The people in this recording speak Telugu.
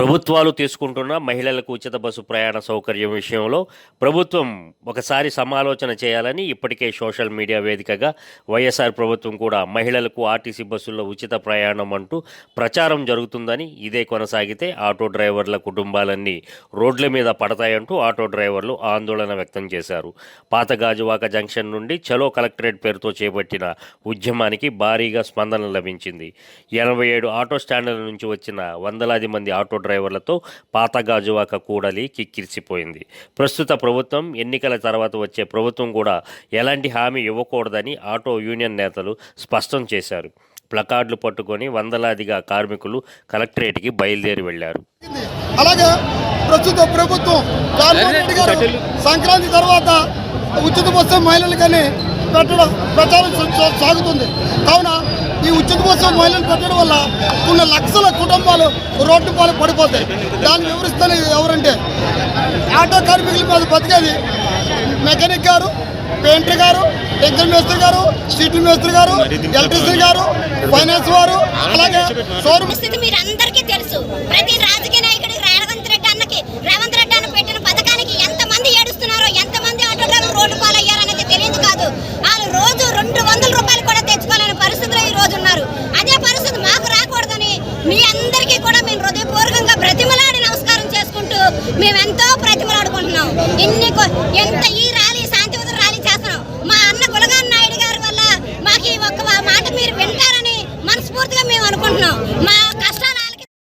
ప్రభుత్వాలు తీసుకుంటున్న మహిళలకు ఉచిత బస్సు ప్రయాణ సౌకర్యం విషయంలో ప్రభుత్వం ఒకసారి సమాలోచన చేయాలని ఇప్పటికే సోషల్ మీడియా వేదికగా వైఎస్ఆర్ ప్రభుత్వం కూడా మహిళలకు ఆర్టీసీ బస్సుల్లో ఉచిత ప్రయాణం అంటూ ప్రచారం జరుగుతుందని ఇదే కొనసాగితే ఆటో డ్రైవర్ల కుటుంబాలన్నీ రోడ్ల మీద పడతాయంటూ ఆటో డ్రైవర్లు ఆందోళన వ్యక్తం చేశారు. పాత గాజువాక జంక్షన్ నుండి చలో కలెక్టరేట్ పేరుతో చేపట్టిన ఉద్యమానికి భారీగా స్పందన లభించింది. ఎనభై ఏడు ఆటో స్టాండ్ల నుంచి వచ్చిన వందలాది మంది ఆటో డ్రైవర్లతో పాత గాజువాక కూడలి కిక్కిరిసిపోయింది. ప్రస్తుత ప్రభుత్వం ఎన్నికల తర్వాత వచ్చే ప్రభుత్వం కూడా ఎలాంటి హామీ ఇవ్వకూడదని ఆటో యూనియన్ నేతలు స్పష్టం చేశారు. ప్లకార్డులు పట్టుకొని వందలాదిగా కార్మికులు కలెక్టరేట్కి బయలుదేరి వెళ్ళారు అలాగే ప్రస్తుత ప్రభుత్వం సంక్రాంతి తర్వాత ఉచిత బస్సు మహిళలకని పెట్టడం ప్రచారం సాగుతుంది కావున ఉచిత బస్సు మహిళలు పెట్టడం వల్ల కొన్ని లక్షల కుటుంబాలు రోడ్డు పాలు పడిపోతాయి. దాన్ని వివరిస్తాను ఎవరంటే ఆటో కార్మికుల మీద బతికేది మెకానిక్ గారు పెయింటర్ గారు టెంకల్ మేస్త్రి గారు స్ట్రీట్ మేస్త్రి గారు ఎలక్ట్రిసిటీ గారు ఫైనాన్స్ వారు అలాగే షోరూమ్ పరిస్థితి మీరు అందరికీ తెలుసు. ప్రతి అందరికీ కూడా మేము హృదయపూర్వకంగా ప్రతిమలాడి నమస్కారం చేసుకుంటూ మేమెంతో ప్రతిమలాడుకుంటున్నాం ఎన్ని ఎంత ఈ